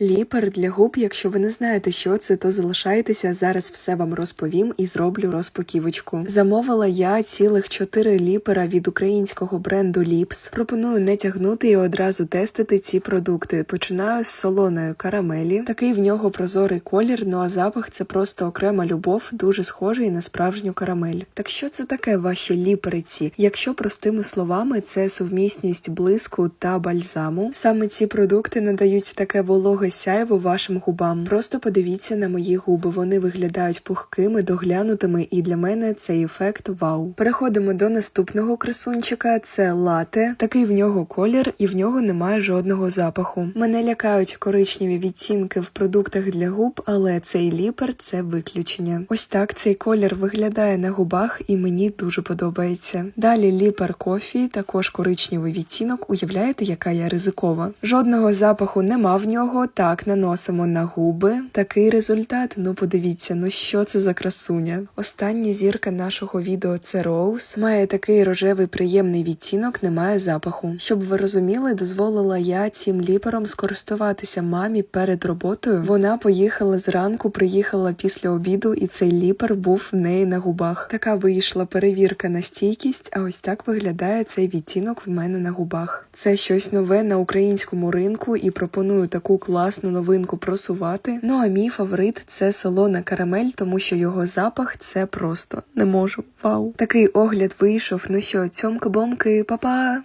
Ліпер для губ, якщо ви не знаєте, що це, то залишайтеся. Зараз все вам розповім і зроблю розпаківочку. Замовила я цілих 4 ліпера від українського бренду Lips. Пропоную не тягнути і одразу тестити ці продукти. Починаю з солоної карамелі. Такий в нього прозорий колір, ну а запах це просто окрема любов, дуже схожий на справжню карамель. Так що це таке ваші ліпери ці? Якщо простими словами, це сувмісність блиску та бальзаму. Саме ці продукти надають таке вологе сяйво вашим губам. Просто подивіться на мої губи. Вони виглядають пухкими, доглянутими, і для мене цей ефект вау. Переходимо до наступного красунчика. Це лате. Такий в нього колір, і в нього немає жодного запаху. Мене лякають коричневі відтінки в продуктах для губ, але цей ліпер це виключення. Ось так цей колір виглядає на губах, і мені дуже подобається. Далі ліпер кофі, також коричневий відтінок. Уявляєте, яка я ризикова? Жодного запаху нема в нього. Так, наносимо на губи. Такий результат. Ну подивіться, ну що це за красуня. Остання зірка нашого відео це Роуз. Має такий рожевий приємний відтінок, немає запаху. Щоб ви розуміли, дозволила я цим ліпером скористуватися мамі перед роботою. Вона поїхала зранку, приїхала після обіду, і цей ліпер був в неї на губах. Така вийшла перевірка на стійкість, а ось так виглядає цей відтінок в мене на губах. Це щось нове на українському ринку і пропоную таку класну новинку просувати. Ну а мій фаворит це солона карамель, тому що його запах це просто не можу. Вау! Такий огляд вийшов. Ну що, цьомки-бомки, па-па!